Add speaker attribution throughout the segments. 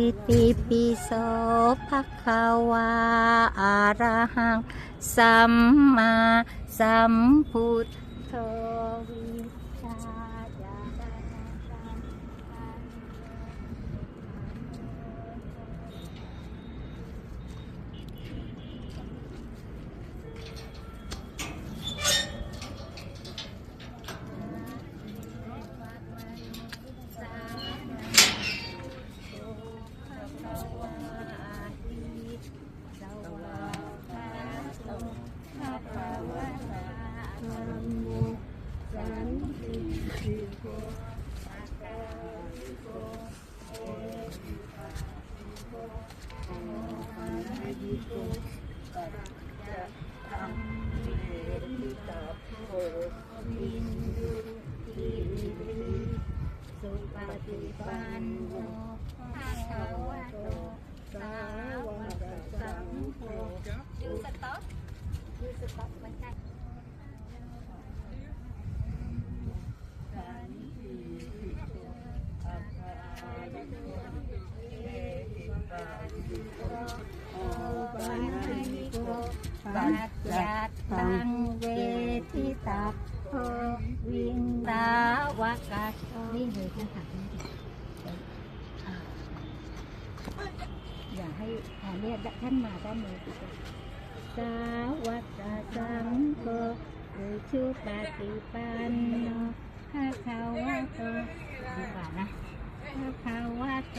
Speaker 1: อิติปิโสภะคะวาอะระหัง สัมมาสัมพุทโธวิชา สุปฏิปั นโนภะคะวะโตสาวกสังโฆยูสต็อปยูสต็อปมันใช่ปัจจัตตังเวทิตาโพวินตาวกัสนี่เลยท่านถามอย่าให้อาเนี่ยท่านมาด้านนี้สาวกสังโฆอุชุปฏิปันโนภะคะวะโตดีกว่านะภะคะวะโต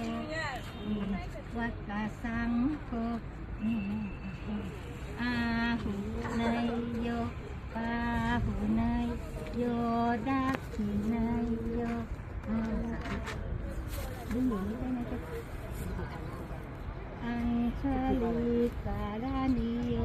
Speaker 1: วักสังโฆ อาหูเนยโยปาหูเนยโยดักขิเนยโยอาดูอย่างนี้ได้ไหมจ๊ะอัญชลีสารนิโย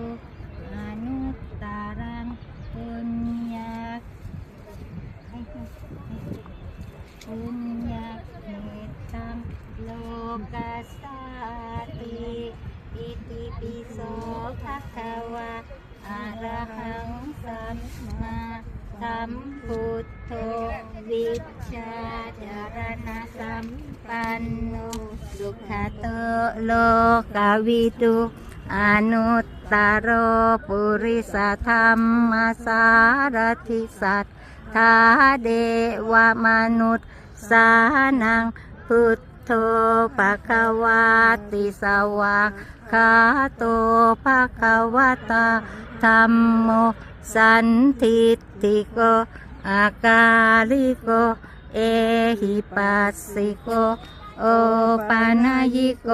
Speaker 1: คะวะอะระหังสัมมาสัมพุทโธวิชาจารณสัมปันโนสุขโตโลกาวิตุอนุตตโรปุริสธรรมสารทิสัทธาเดวมนุษย์สานังพุทโธปะคะวาติสวา คาโตภะคะวะตาธรรมโมสันทิติโกอากาลิโก เอหิปัสสิโก โอปานายิโก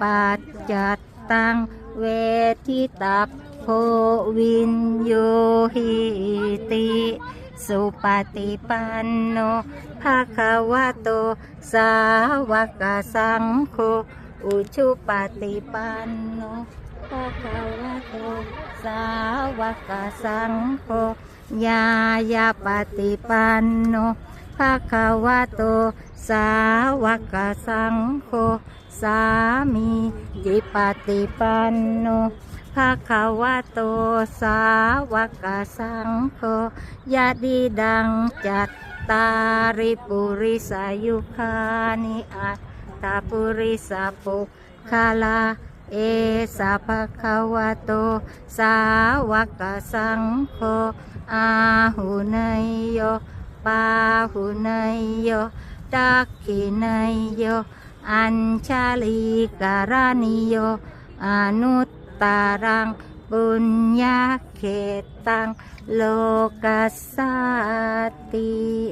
Speaker 1: ปัจจัตตัง เวทิตาโพวินโยหิติสุปฏิปันโนภะคะวะโต สาวกสังโฆ อุชุปฏิปันโนภะคะวะโตสาวกสังโฆยายาปฏิปันโนภะคะวะโตสาวกสังโฆสามีจิปฏิปันโนภะคะวะโตสาวกสังโฆยะดีดังจัตตาริปุริสายุคานิอัต ตาปุริสาปุคาลา เอสะภะควโต สาวกสังโฆอาหุเนยโยปาหุเนยโยตักขิเนยโยอัญชาลีการานิโยอนุตตารังปุญญาเขตังโลกัสสาติ